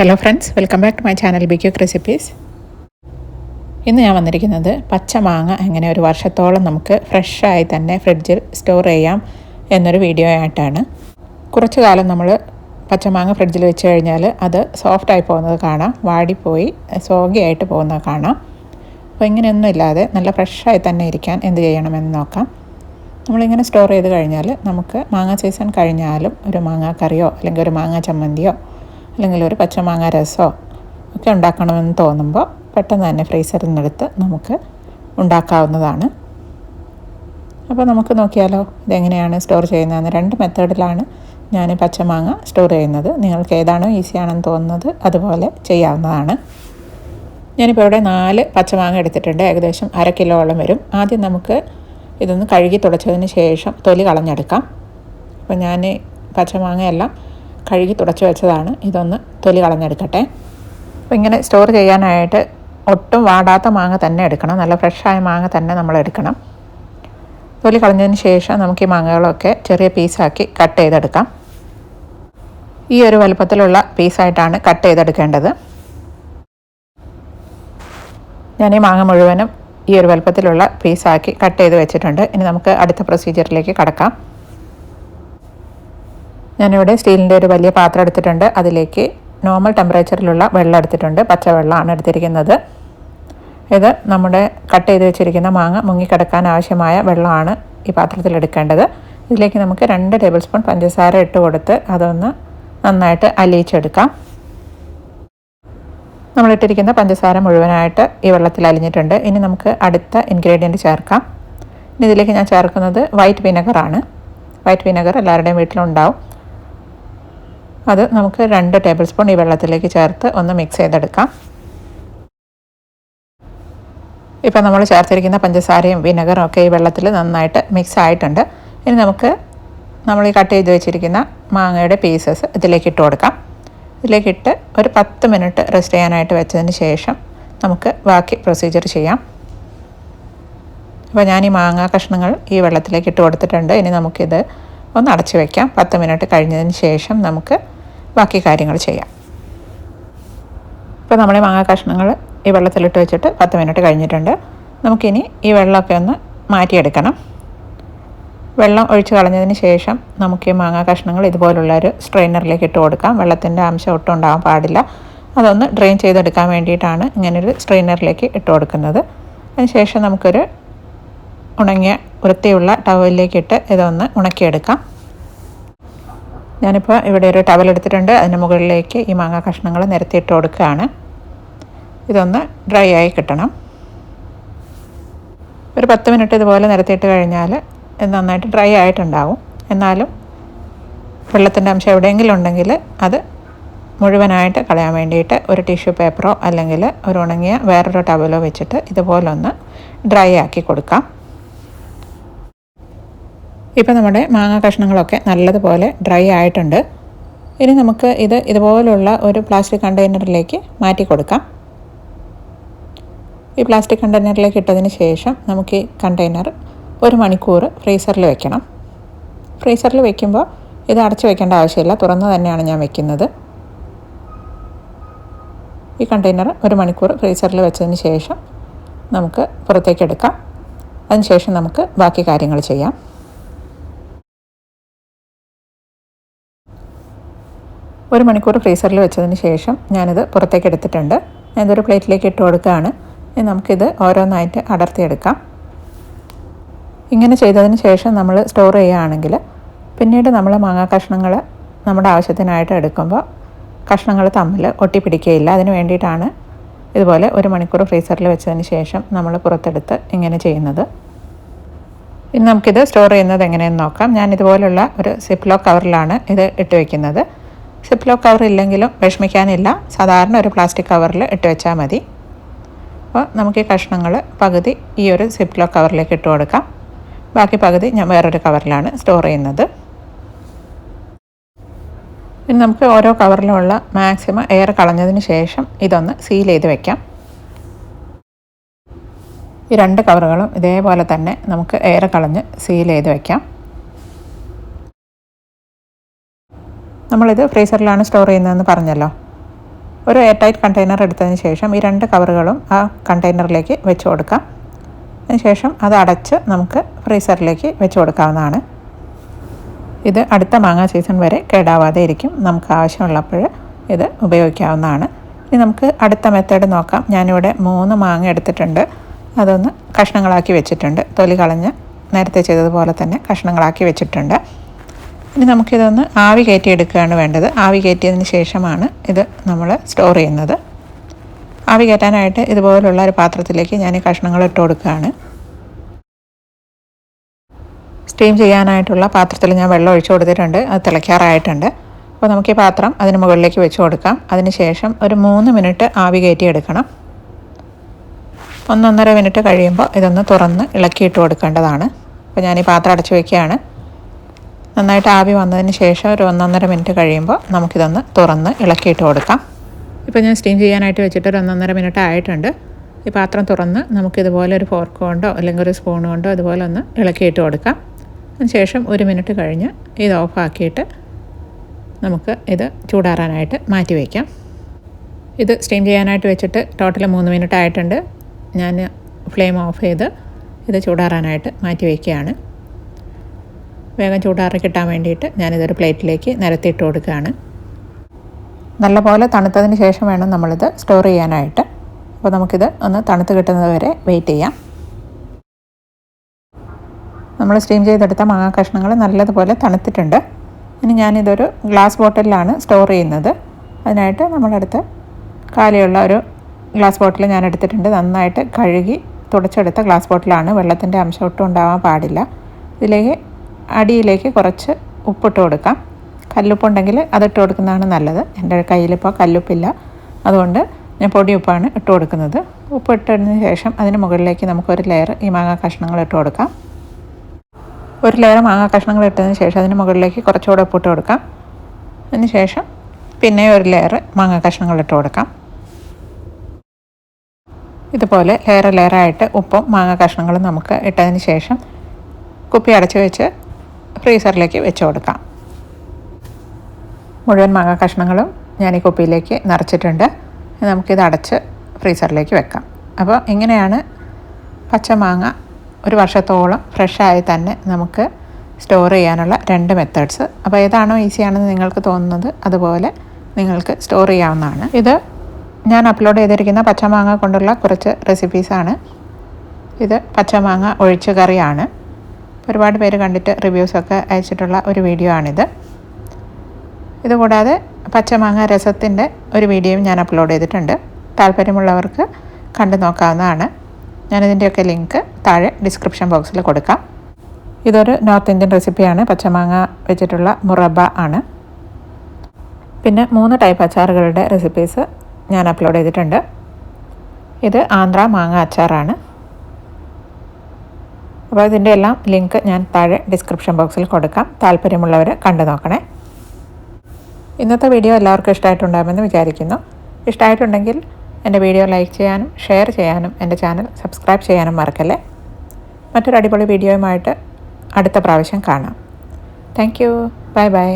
Hello friends welcome back to my channel be quick recipes ഇന്ന് ഞാൻ വന്നിരിക്കുന്നത് പച്ചമാങ്ങ എങ്ങനെ ഒരു വർഷത്തോളം നമുക്ക് ഫ്രഷായി തന്നെ ഫ്രിഡ്ജിൽ സ്റ്റോർ ചെയ്യാം എന്നൊരു വീഡിയോ ആയിട്ടാണ്. കുറച്ച് കാലം നമ്മൾ പച്ചമാങ്ങ ഫ്രിഡ്ജിൽ വെച്ച് കഴിഞ്ഞാൽ അത് സോഫ്റ്റായി പോകുന്നത് കാണാം വാടിപ്പോയി സോഗിയായിട്ട് പോകുന്നത് കാണാം. അപ്പോൾ ഇങ്ങനെയൊന്നും ഇല്ലാതെ നല്ല ഫ്രഷായി തന്നെ ഇരിക്കാൻ എന്ത് ചെയ്യണമെന്ന് നോക്കാം. നമ്മളിങ്ങനെ സ്റ്റോർ ചെയ്ത് കഴിഞ്ഞാൽ നമുക്ക് മാങ്ങ സീസൺ കഴിഞ്ഞാലും ഒരു മാങ്ങ കറിയോ അല്ലെങ്കിൽ ഒരു മാങ്ങ ചമ്മന്തിയോ അല്ലെങ്കിൽ ഒരു പച്ചമാങ്ങ രസമോ ഒക്കെ ഉണ്ടാക്കണമെന്ന് തോന്നുമ്പോൾ പെട്ടെന്ന് തന്നെ ഫ്രീസറിൽ നിന്നെടുത്ത് നമുക്ക് ഉണ്ടാക്കാവുന്നതാണ്. അപ്പോൾ നമുക്ക് നോക്കിയാലോ ഇതെങ്ങനെയാണ് സ്റ്റോർ ചെയ്യുന്നതെന്ന്. രണ്ട് മെത്തേഡിലാണ് ഞാൻ പച്ചമാങ്ങ സ്റ്റോർ ചെയ്യുന്നത്. നിങ്ങൾക്ക് ഏതാണോ ഈസിയാണെന്ന് തോന്നുന്നത് അതുപോലെ ചെയ്യാവുന്നതാണ്. ഞാനിപ്പോൾ ഇവിടെ നാല് പച്ചമാങ്ങ എടുത്തിട്ടുണ്ട്. ഏകദേശം അര കിലോളം വരും. ആദ്യം നമുക്ക് ഇതൊന്ന് കഴുകി തുടച്ചതിന് ശേഷം തൊലി കളഞ്ഞെടുക്കാം. അപ്പോൾ ഞാൻ പച്ചമാങ്ങ എല്ലാം കഴുകി തുടച്ചു വെച്ചതാണ്. ഇതൊന്ന് തൊലി കളഞ്ഞെടുക്കട്ടെ. അപ്പോൾ ഇങ്ങനെ സ്റ്റോർ ചെയ്യാനായിട്ട് ഒട്ടും വാടാത്ത മാങ്ങ തന്നെ എടുക്കണം. നല്ല ഫ്രഷായ മാങ്ങ തന്നെ നമ്മൾ എടുക്കണം. തൊലി കളഞ്ഞതിന് ശേഷം നമുക്ക് ഈ മാങ്ങകളൊക്കെ ചെറിയ പീസാക്കി കട്ട് ചെയ്തെടുക്കാം. ഈ ഒരു വലുപ്പത്തിലുള്ള പീസായിട്ടാണ് കട്ട് ചെയ്തെടുക്കേണ്ടത്. ഞാൻ ഈ മാങ്ങ മുഴുവനും ഈ ഒരു വലുപ്പത്തിലുള്ള പീസാക്കി കട്ട് ചെയ്ത് വെച്ചിട്ടുണ്ട്. ഇനി നമുക്ക് അടുത്ത പ്രൊസീജിയറിലേക്ക് കടക്കാം. ഞാനിവിടെ സ്റ്റീലിന്റെ ഒരു വലിയ പാത്രം എടുത്തിട്ടുണ്ട്. അതിലേക്ക് നോർമൽ ടെമ്പറേച്ചറിലുള്ള വെള്ളം എടുത്തിട്ടുണ്ട്. പച്ചവെള്ളമാണ് എടുത്തിരിക്കുന്നത്. ഇത് നമ്മുടെ കട്ട് ചെയ്ത് വെച്ചിരിക്കുന്ന മാങ്ങ മുങ്ങിക്കിടക്കാൻ ആവശ്യമായ വെള്ളമാണ് ഈ പാത്രത്തിൽ എടുക്കേണ്ടത്. ഇതിലേക്ക് നമുക്ക് രണ്ട് ടേബിൾ സ്പൂൺ പഞ്ചസാര ഇട്ട് കൊടുത്ത് അതൊന്ന് നന്നായിട്ട് അലിയിച്ചെടുക്കാം. നമ്മളിട്ടിരിക്കുന്ന പഞ്ചസാര മുഴുവനായിട്ട് ഈ വെള്ളത്തിൽ അലിഞ്ഞിട്ടുണ്ട്. ഇനി നമുക്ക് അടുത്ത ഇൻഗ്രീഡിയന്റ് ചേർക്കാം. ഇനി ഇതിലേക്ക് ഞാൻ ചേർക്കുന്നത് വൈറ്റ് വിനെഗറാണ് വൈറ്റ് വിനെഗർ എല്ലാവരുടെയും വീട്ടിലുണ്ടാവും. അത് നമുക്ക് രണ്ട് ടേബിൾ സ്പൂൺ ഈ വെള്ളത്തിലേക്ക് ചേർത്ത് ഒന്ന് മിക്സ് ചെയ്തെടുക്കാം. ഇപ്പം നമ്മൾ ചേർത്തിരിക്കുന്ന പഞ്ചസാരയും വിനെഗറും ഒക്കെ ഈ വെള്ളത്തിൽ നന്നായിട്ട് മിക്സ് ആയിട്ടുണ്ട്. ഇനി നമുക്ക് നമ്മൾ ഈ കട്ട് ചെയ്ത് വെച്ചിരിക്കുന്ന മാങ്ങയുടെ പീസസ് ഇതിലേക്ക് ഇട്ട് കൊടുക്കാം. ഇതിലേക്കിട്ട് ഒരു പത്ത് മിനിറ്റ് റെസ്റ്റ് ചെയ്യാനായിട്ട് വെച്ചതിന് ശേഷം നമുക്ക് ബാക്കി പ്രൊസീജിയർ ചെയ്യാം. അപ്പോൾ ഞാൻ ഈ മാങ്ങ കഷ്ണങ്ങൾ ഈ വെള്ളത്തിലേക്ക് ഇട്ട് കൊടുത്തിട്ടുണ്ട്. ഇനി നമുക്കിത് ഒന്ന് അടച്ചു വയ്ക്കാം പത്ത് മിനിറ്റ് കഴിഞ്ഞതിന് ശേഷം നമുക്ക് ബാക്കി കാര്യങ്ങൾ ചെയ്യാം. ഇപ്പോൾ നമ്മുടെ മാങ്ങ കഷ്ണങ്ങൾ ഈ വെള്ളത്തിലിട്ട് വെച്ചിട്ട് പത്ത് മിനിറ്റ് കഴിഞ്ഞിട്ടുണ്ട്. നമുക്കിനി ഈ വെള്ളമൊക്കെ ഒന്ന് മാറ്റിയെടുക്കണം. വെള്ളം ഒഴിച്ച് കളഞ്ഞതിന് ശേഷം നമുക്ക് ഈ മാങ്ങ കഷ്ണങ്ങൾ ഇതുപോലുള്ള ഒരു സ്ട്രെയിനറിലേക്ക് ഇട്ട് കൊടുക്കാം. വെള്ളത്തിന്റെ അംശം ഒട്ടും ഉണ്ടാകാൻ പാടില്ല. അതൊന്ന് ഡ്രെയിൻ ചെയ്തെടുക്കാൻ വേണ്ടിയിട്ടാണ് ഇങ്ങനൊരു സ്ട്രെയിനറിലേക്ക് ഇട്ട് കൊടുക്കുന്നത്. അതിനുശേഷം നമുക്കൊരു ഉണങ്ങിയ വൃത്തിയുള്ള ടവലിലേക്കിട്ട് ഇതൊന്ന് ഉണക്കിയെടുക്കാം. ഞാനിപ്പോൾ ഇവിടെ ഒരു ടവൽ എടുത്തിട്ടുണ്ട്. അതിന് മുകളിലേക്ക് ഈ മാങ്ങ കഷ്ണങ്ങൾ നിരത്തിയിട്ട് കൊടുക്കുകയാണ്. ഇതൊന്ന് ഡ്രൈ ആയി കിട്ടണം. ഒരു പത്ത് മിനിറ്റ് ഇതുപോലെ നിരത്തിയിട്ട് കഴിഞ്ഞാൽ ഇത് നന്നായിട്ട് ഡ്രൈ ആയിട്ടുണ്ടാവും. എന്നാലും വെള്ളത്തിന്റെ അംശം എവിടെയെങ്കിലും ഉണ്ടെങ്കിൽ അത് മുഴുവനായിട്ട് കളയാൻ വേണ്ടിയിട്ട് ഒരു ടിഷ്യൂ പേപ്പറോ അല്ലെങ്കിൽ ഒരു ഉണങ്ങിയ വേറൊരു ടവലോ വെച്ചിട്ട് ഇതുപോലൊന്ന് ഡ്രൈ ആക്കി കൊടുക്കാം. ഇപ്പോൾ നമ്മുടെ മാങ്ങ കഷ്ണങ്ങളൊക്കെ നല്ലതുപോലെ ഡ്രൈ ആയിട്ടുണ്ട്. ഇനി നമുക്ക് ഇത് ഇതുപോലുള്ള ഒരു പ്ലാസ്റ്റിക് കണ്ടെയ്നറിലേക്ക് മാറ്റി കൊടുക്കാം. ഈ പ്ലാസ്റ്റിക് കണ്ടെയ്നറിലേക്ക് ഇട്ടതിന് ശേഷം നമുക്ക് ഈ കണ്ടെയ്നർ ഒരു മണിക്കൂർ ഫ്രീസറിൽ വെക്കണം. ഫ്രീസറിൽ വെക്കുമ്പോൾ ഇത് അടച്ചു വെക്കേണ്ട ആവശ്യമില്ല. തുറന്ന് തന്നെയാണ് ഞാൻ വെക്കുന്നത്. ഈ കണ്ടെയ്നർ ഒരു മണിക്കൂർ ഫ്രീസറിൽ വെച്ചതിന് ശേഷം നമുക്ക് പുറത്തേക്ക് എടുക്കാം. അതിനുശേഷം നമുക്ക് ബാക്കി കാര്യങ്ങൾ ചെയ്യാം. ഒരു മണിക്കൂർ ഫ്രീസറിൽ വെച്ചതിന് ശേഷം ഞാനിത് പുറത്തേക്ക് എടുത്തിട്ടുണ്ട്. ഞാനിതൊരു പ്ലേറ്റിലേക്ക് ഇട്ട് കൊടുക്കുകയാണ്. ഇനി നമുക്കിത് ഓരോന്നായിട്ട് അടർത്തിയെടുക്കാം. ഇങ്ങനെ ചെയ്തതിന് ശേഷം നമ്മൾ സ്റ്റോർ ചെയ്യുകയാണെങ്കിൽ പിന്നീട് നമ്മൾ മാങ്ങാ കഷ്ണങ്ങൾ നമ്മുടെ ആവശ്യത്തിനായിട്ട് എടുക്കുമ്പോൾ കഷ്ണങ്ങൾ തമ്മിൽ ഒട്ടിപ്പിടിക്കുകയില്ല. അതിന് വേണ്ടിയിട്ടാണ് ഇതുപോലെ ഒരു മണിക്കൂർ ഫ്രീസറിൽ വെച്ചതിന് ശേഷം നമ്മൾ പുറത്തെടുത്ത് ഇങ്ങനെ ചെയ്യുന്നത്. ഇനി നമുക്കിത് സ്റ്റോർ ചെയ്യുന്നത് എങ്ങനെയെന്ന് നോക്കാം. ഞാൻ ഇതുപോലുള്ള ഒരു സിപ്ലോ കവറിലാണ് ഇത് ഇട്ട് വയ്ക്കുന്നത് സിപ്ലോ കവർ ഇല്ലെങ്കിലും വിഷമിക്കാനില്ല. സാധാരണ ഒരു പ്ലാസ്റ്റിക് കവറിൽ ഇട്ട് വെച്ചാൽ മതി. അപ്പോൾ നമുക്ക് ഈ കഷ്ണങ്ങൾ പകുതി ഈ ഒരു സിപ്ലോ കവറിലേക്ക് ഇട്ട് കൊടുക്കാം. ബാക്കി പകുതി ഞാൻ വേറൊരു കവറിലാണ് സ്റ്റോർ ചെയ്യുന്നത്. ഇനി നമുക്ക് ഓരോ കവറിലുമുള്ള മാക്സിമം എയർ കളഞ്ഞതിന് ശേഷം ഇതൊന്ന് സീൽ ചെയ്ത് വെക്കാം. ഈ രണ്ട് കവറുകളും ഇതേപോലെ തന്നെ നമുക്ക് എയർ കളഞ്ഞ് സീൽ ചെയ്ത് വെക്കാം. നമ്മളിത് ഫ്രീസറിലാണ് സ്റ്റോർ ചെയ്യുന്നതെന്ന് പറഞ്ഞല്ലോ. ഒരു എയർ ടൈറ്റ് കണ്ടെയ്നർ എടുത്തതിന് ശേഷം ഈ രണ്ട് കവറുകളും ആ കണ്ടെയ്നറിലേക്ക് വെച്ച് കൊടുക്കാം. അതിനുശേഷം അത് അടച്ച് നമുക്ക് ഫ്രീസറിലേക്ക് വെച്ച് കൊടുക്കാവുന്നതാണ്. ഇത് അടുത്ത മാങ്ങ സീസൺ വരെ കേടാവാതെ ഇരിക്കും. നമുക്ക് ആവശ്യമുള്ളപ്പോൾ ഇത് ഉപയോഗിക്കാവുന്നതാണ്. ഇനി നമുക്ക് അടുത്ത മെത്തേഡ് നോക്കാം. ഞാനിവിടെ മൂന്ന് മാങ്ങ എടുത്തിട്ടുണ്ട്. അതൊന്ന് കഷ്ണങ്ങളാക്കി വെച്ചിട്ടുണ്ട്. തൊലി കളഞ്ഞ് നേരത്തെ ചെയ്തതുപോലെ തന്നെ കഷ്ണങ്ങളാക്കി വെച്ചിട്ടുണ്ട്. ഇനി നമുക്കിതൊന്ന് ആവി കയറ്റി എടുക്കുകയാണ് വേണ്ടത്. ആവി കയറ്റിയതിന് ശേഷമാണ് ഇത് നമ്മൾ സ്റ്റോർ ചെയ്യുന്നത്. ആവി കയറ്റാനായിട്ട് ഇതുപോലുള്ള ഒരു പാത്രത്തിലേക്ക് ഞാൻ ഈ കഷ്ണങ്ങൾ ഇട്ട് കൊടുക്കുകയാണ്. സ്റ്റീം ചെയ്യാനായിട്ടുള്ള പാത്രത്തിൽ ഞാൻ വെള്ളം ഒഴിച്ചു കൊടുത്തിട്ടുണ്ട്. അത് തിളയ്ക്കാറായിട്ടുണ്ട്. അപ്പോൾ നമുക്ക് ഈ പാത്രം അതിന് മുകളിലേക്ക് വെച്ച് കൊടുക്കാം. അതിന് ശേഷം ഒരു മൂന്ന് മിനിറ്റ് ആവി കയറ്റി എടുക്കണം ഒന്നൊന്നര മിനിറ്റ് കഴിയുമ്പോൾ ഇതൊന്ന് തുറന്ന് ഇളക്കിയിട്ട് കൊടുക്കേണ്ടതാണ്. അപ്പോൾ ഞാൻ ഈ പാത്രം അടച്ചു വയ്ക്കുകയാണ് നന്നായിട്ട് ആവി വന്നതിന് ശേഷം ഒരു ഒന്നൊന്നര മിനിറ്റ് കഴിയുമ്പോൾ നമുക്കിതൊന്ന് തുറന്ന് ഇളക്കിയിട്ട് കൊടുക്കാം. ഇപ്പോൾ ഞാൻ സ്റ്റീം ചെയ്യാനായിട്ട് വെച്ചിട്ട് ഒരു ഒന്നൊന്നര മിനിറ്റ് ആയിട്ടുണ്ട്. ഈ പാത്രം തുറന്ന് നമുക്കിതുപോലെ ഒരു ഫോർക്ക് കൊണ്ടോ അല്ലെങ്കിൽ ഒരു സ്പൂൺ കൊണ്ടോ ഇതുപോലെ ഒന്ന് ഇളക്കിയിട്ട് കൊടുക്കാം. അതിനുശേഷം ഒരു മിനിറ്റ് കഴിഞ്ഞ് ഇത് ഓഫാക്കിയിട്ട് നമുക്ക് ഇത് ചൂടാറാനായിട്ട് മാറ്റി വയ്ക്കാം ഇത് സ്റ്റീം ചെയ്യാനായിട്ട് വെച്ചിട്ട് ടോട്ടൽ മൂന്ന് മിനിറ്റ് ആയിട്ടുണ്ട്. ഞാൻ ഫ്ലെയിം ഓഫ് ചെയ്ത് ഇത് ചൂടാറാനായിട്ട് മാറ്റി വയ്ക്കുകയാണ് വേഗം ചൂടാറി കിട്ടാൻ വേണ്ടിയിട്ട് ഞാനിതൊരു പ്ലേറ്റിലേക്ക് നിരത്തിയിട്ട് കൊടുക്കുകയാണ്. നല്ലപോലെ തണുത്തതിന് ശേഷം വേണം നമ്മളിത് സ്റ്റോർ ചെയ്യാനായിട്ട്. അപ്പോൾ നമുക്കിത് ഒന്ന് തണുത്ത് കിട്ടുന്നത് വരെ വെയിറ്റ് ചെയ്യാം. നമ്മൾ സ്റ്റീം ചെയ്തെടുത്ത മാങ്ങാ കഷ്ണങ്ങൾ നല്ലതുപോലെ തണുത്തിട്ടുണ്ട്. ഇനി ഞാനിതൊരു ഗ്ലാസ് ബോട്ടിലാണ് സ്റ്റോർ ചെയ്യുന്നത്. അതിനായിട്ട് നമ്മുടെ നമ്മളടുത്ത് കാലിയുള്ള ഒരു ഗ്ലാസ് ബോട്ടിൽ ഞാൻ എടുത്തിട്ടുണ്ട്. നന്നായിട്ട് കഴുകി തുടച്ചെടുത്ത ഗ്ലാസ് ബോട്ടിലാണ് വെള്ളത്തിന്റെ അംശം ഒട്ടും ഉണ്ടാവാൻ പാടില്ല. ഇതിലേക്ക് അടിയിലേക്ക് കുറച്ച് ഉപ്പിട്ട് കൊടുക്കാം. കല്ലുപ്പുണ്ടെങ്കിൽ അതിട്ട് കൊടുക്കുന്നതാണ് നല്ലത്. എന്റെ കയ്യിലിപ്പോൾ കല്ലുപ്പില്ല. അതുകൊണ്ട് ഞാൻ പൊടിയുപ്പാണ് ഇട്ട് കൊടുക്കുന്നത്. ഉപ്പ് ഇട്ടതിന് ശേഷം അതിന് മുകളിലേക്ക് നമുക്കൊരു ലെയർ ഈ മാങ്ങ കഷ്ണങ്ങൾ ഇട്ട് കൊടുക്കാം. ഒരു ലെയർ മാങ്ങ കഷ്ണങ്ങൾ ഇട്ടതിന് ശേഷം അതിന് മുകളിലേക്ക് കുറച്ചുകൂടെ ഉപ്പിട്ട് കൊടുക്കാം. അതിന് ശേഷം പിന്നെ ഒരു ലെയർ മാങ്ങ കഷ്ണങ്ങൾ ഇട്ട് കൊടുക്കാം. ഇതുപോലെ ലെയർ ലെയറായിട്ട് ഉപ്പും മാങ്ങ കഷ്ണങ്ങളും നമുക്ക് ഇട്ടതിന് ശേഷം കുപ്പി അടച്ച് വെച്ച് ഫ്രീസറിലേക്ക് വെച്ച് കൊടുക്കാം. മുഴുവൻ മാങ്ങ കഷ്ണങ്ങളും ഞാൻ ഈ കുപ്പിയിലേക്ക് നിറച്ചിട്ടുണ്ട്. നമുക്കിത് അടച്ച് ഫ്രീസറിലേക്ക് വെക്കാം. അപ്പോൾ ഇങ്ങനെയാണ് പച്ചമാങ്ങ ഒരു വർഷത്തോളം ഫ്രഷായി തന്നെ നമുക്ക് സ്റ്റോർ ചെയ്യാനുള്ള രണ്ട് മെത്തേഡ്സ്. അപ്പോൾ ഏതാണോ ഈസിയാണെന്ന് നിങ്ങൾക്ക് തോന്നുന്നത് അതുപോലെ നിങ്ങൾക്ക് സ്റ്റോർ ചെയ്യാവുന്നതാണ്. ഇത് ഞാൻ അപ്ലോഡ് ചെയ്തിരിക്കുന്ന പച്ചമാങ്ങ കൊണ്ടുള്ള കുറച്ച് റെസിപ്പീസാണ് ഇത് പച്ചമാങ്ങ ഒഴിച്ച് കറിയാണ്. ഒരുപാട് പേര് കണ്ടിട്ട് റിവ്യൂസൊക്കെ അയച്ചിട്ടുള്ള ഒരു വീഡിയോ ആണിത്. ഇതുകൂടാതെ പച്ചമാങ്ങ രസത്തിന്റെ ഒരു വീഡിയോയും ഞാൻ അപ്ലോഡ് ചെയ്തിട്ടുണ്ട്. താല്പര്യമുള്ളവർക്ക് കണ്ടു നോക്കാവുന്നതാണ്. ഞാനിതിന്റെയൊക്കെ ലിങ്ക് താഴെ ഡിസ്ക്രിപ്ഷൻ ബോക്സിൽ കൊടുക്കാം. ഇതൊരു നോർത്ത് ഇന്ത്യൻ റെസിപ്പിയാണ്. പച്ചമാങ്ങ വെച്ചിട്ടുള്ള മുറബ ആണ്. പിന്നെ മൂന്ന് ടൈപ്പ് അച്ചാറുകളുടെ റെസിപ്പീസ് ഞാൻ അപ്ലോഡ് ചെയ്തിട്ടുണ്ട്. ഇത് ആന്ധ്ര മാങ്ങ അച്ചാറാണ്. അപ്പോൾ ഇതിന്റെ എല്ലാം ലിങ്ക് ഞാൻ താഴെ ഡിസ്ക്രിപ്ഷൻ ബോക്സിൽ കൊടുക്കാം. താല്പര്യമുള്ളവർ കണ്ടു നോക്കണേ. ഇന്നത്തെ വീഡിയോ എല്ലാവർക്കും ഇഷ്ടമായിട്ടുണ്ടാകുമെന്ന് വിചാരിക്കുന്നു. ഇഷ്ടമായിട്ടുണ്ടെങ്കിൽ എന്റെ വീഡിയോ ലൈക്ക് ചെയ്യാനും ഷെയർ ചെയ്യാനും എന്റെ ചാനൽ സബ്സ്ക്രൈബ് ചെയ്യാനും മറക്കല്ലേ? മറ്റൊരു അടിപൊളി വീഡിയോയുമായിട്ട് അടുത്ത പ്രാവശ്യം കാണാം. Thank you. Bye bye.